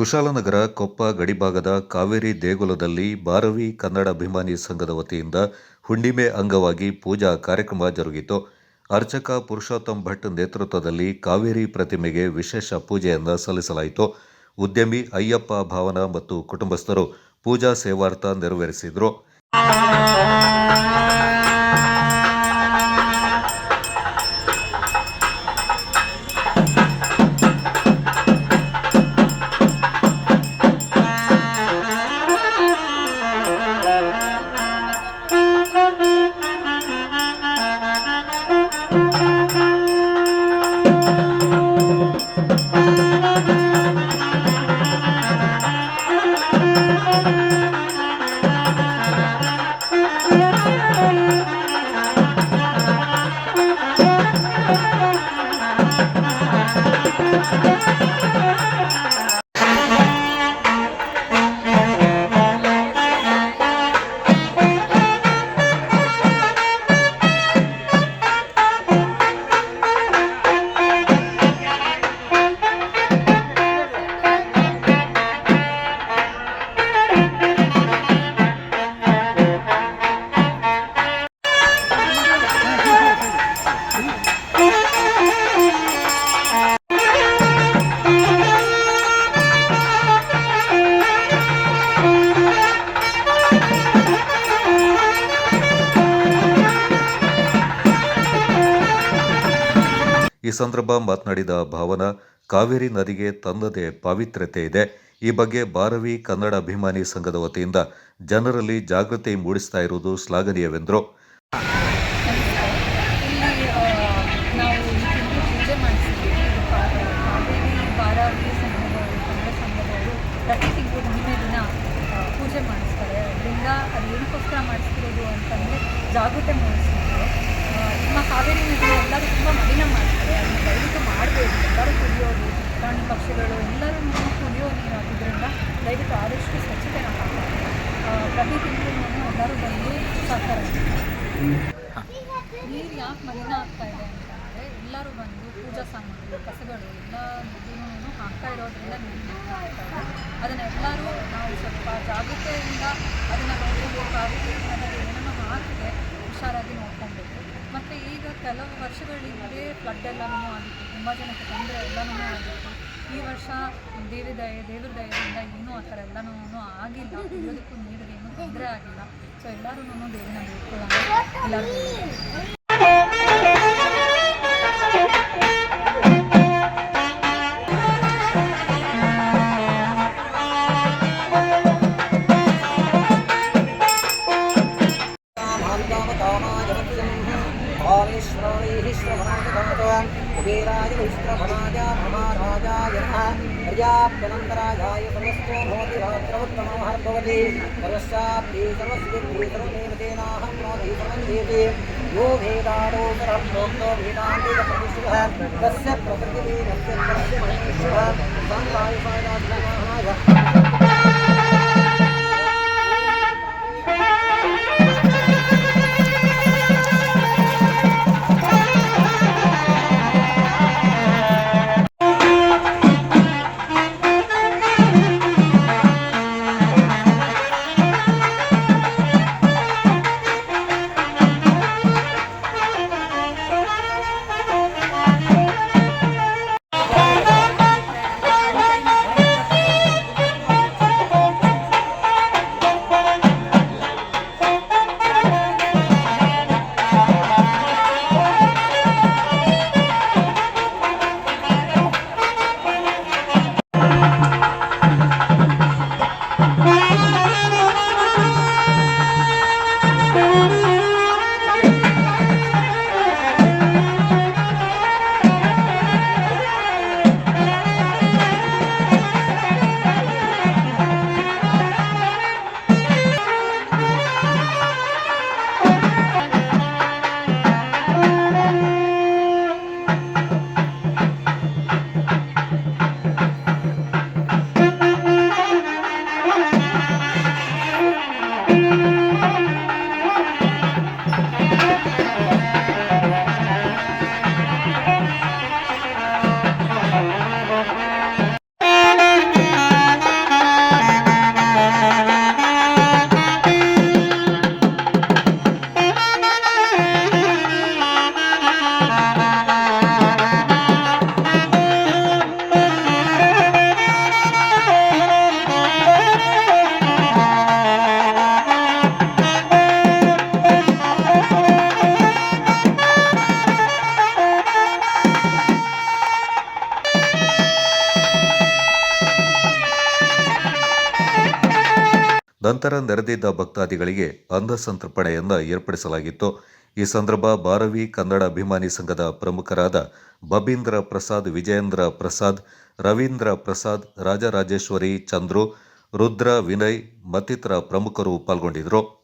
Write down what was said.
ಕುಶಾಲನಗರ ಕೊಪ್ಪ ಗಡಿಭಾಗದ ಕಾವೇರಿ ದೇಗುಲದಲ್ಲಿ ಬಾರವಿ ಕನ್ನಡ ಅಭಿಮಾನಿ ಸಂಘದ ವತಿಯಿಂದ ಹುಣ್ಣಿಮೆ ಅಂಗವಾಗಿ ಪೂಜಾ ಕಾರ್ಯಕ್ರಮ ಜರುಗಿತು. ಅರ್ಚಕ ಪುರುಷೋತ್ತಮ್ ಭಟ್ ನೇತೃತ್ವದಲ್ಲಿ ಕಾವೇರಿ ಪ್ರತಿಮೆಗೆ ವಿಶೇಷ ಪೂಜೆಯನ್ನು ಸಲ್ಲಿಸಲಾಯಿತು. ಉದ್ಯಮಿ ಅಯ್ಯಪ್ಪ ಭಾವನ ಮತ್ತು ಕುಟುಂಬಸ್ಥರು ಪೂಜಾ ಸೇವಾರ್ಥ ನೆರವೇರಿಸಿದರು. ಈ ಸಂದರ್ಭ ಮಾತನಾಡಿದ ಭಾವನ, ಕಾವೇರಿ ನದಿಗೆ ತನ್ನದೇ ಪಾವಿತ್ರ್ಯತೆ ಇದೆ. ಈ ಬಗ್ಗೆ ಭಾರವಿ ಕನ್ನಡ ಅಭಿಮಾನಿ ಸಂಘದ ವತಿಯಿಂದ ಜನರಲ್ಲಿ ಜಾಗೃತಿ ಮೂಡಿಸ್ತಾ ಇರುವುದು ಶ್ಲಾಘನೀಯವೆಂದರು. ಪೂಜೆ ಮಾಡಿಸ್ತಾರೆ ಜಾಗೃತಿ ಮೂಡಿಸ್ತಾರೆ ನಮ್ಮ ಕಾವೇರಿ ನದಿ ಎಲ್ಲರೂ ತುಂಬ ಮಲಿನ ಮಾಡಬೇಕು ಎಲ್ಲರೂ ಕುಡಿಯೋದು ಪ್ರಾಣಿ ಪಕ್ಷಿಗಳು ಎಲ್ಲರೂ ಕುಡಿಯೋ ನೀರು ಆಗಿದ್ದರಿಂದ ದಯವಿಟ್ಟು ಆದಷ್ಟು ಸ್ವಚ್ಛತೆನ ಕಾಪಾಡಿ ಪ್ರತಿ ತಿಂಗಳು ಎಲ್ಲರೂ ಬಂದು ಸಹಕಾರ ನೀರು ಯಾಕೆ ಮಲಿನ ಆಗ್ತಾ ಇದೆ ಅಂತಂದರೆ ಎಲ್ಲರೂ ಬಂದು ಪೂಜಾ ಸಾಮಗ್ರಿ ಕಸಗಳು ಎಲ್ಲ ನದಿನೂ ಹಾಕ್ತಾ ಇರೋದ್ರಿಂದ ನೀರು ಮಲಿನ ಆಗ್ತಾ ಇದೆ ಅದನ್ನು ಎಲ್ಲರೂ ನಾವು ಸ್ವಲ್ಪ ಜಾಗೃತೆಯಿಂದ ಅದನ್ನು ಕಾವೇರಿ ನದಿಗೆ ಏನನ್ನು ಹಾಕಿದೆ ಹುಷಾರಾಗಿ ನೋಡ್ಕೊಬೇಕು ಮತ್ತು ಈಗ ಕೆಲವು ವರ್ಷಗಳ ಹಿಂದೆ ಫ್ಲಡ್ ಎಲ್ಲನೂ ಆಗಿತ್ತು. ತುಂಬ ಜನಕ್ಕೆ ತೊಂದರೆ ಎಲ್ಲನೂ ಆಗಿತ್ತು. ಈ ವರ್ಷ ದೇವಿ ದಯ, ದೇವ್ರ ದಯದಿಂದ ಏನೂ ಆ ಥರ ಎಲ್ಲನೂ ಆಗಿಲ್ಲ. ಕುಡಿಯೋದಕ್ಕೂ ನೀರಿಗೆ ಏನೂ ತೊಂದರೆ ಆಗಿಲ್ಲ. ಸೊ ಎಲ್ಲರೂ ದೇವಿನ ಬೇಡ್ಕೊಳ್ಳೋಣ. ಎಲ್ಲರೂ सर्वस्याप्यनन्तराघाय समस्तो भवति रात्रमुत्तमो हर्भवति सर्वस्याप्ये सर्वस्वेभ्ये सर्वदेवतेनाहं मोदि सर्वन्देते यो भेदारोपरं प्रोक्तो भेदान्तिकप्रतिष्ठितः तस्य प्रकृतिवेदस्य तस्य महेश्वरः। सन्तायुषायात्मनाः ನಂತರ ನೆರೆದಿದ್ದ ಭಕ್ತಾದಿಗಳಿಗೆ ಅಂಧಸಂತರ್ಪಣೆಯನ್ನು ಸಂತರ್ಪಣೆಯನ್ನು ಏರ್ಪಡಿಸಲಾಗಿತ್ತು. ಈ ಸಂದರ್ಭ ಬಾರವಿ ಕನ್ನಡ ಅಭಿಮಾನಿ ಸಂಘದ ಪ್ರಮುಖರಾದ ಬಬೀಂದ್ರ ಪ್ರಸಾದ್, ವಿಜಯೇಂದ್ರ ಪ್ರಸಾದ್, ರವೀಂದ್ರ ಪ್ರಸಾದ್, ರಾಜರಾಜೇಶ್ವರಿ ಚಂದ್ರು, ರುದ್ರ ವಿನಯ್ ಮತ್ತಿತರ ಪ್ರಮುಖರು ಪಾಲ್ಗೊಂಡಿದ್ದರು.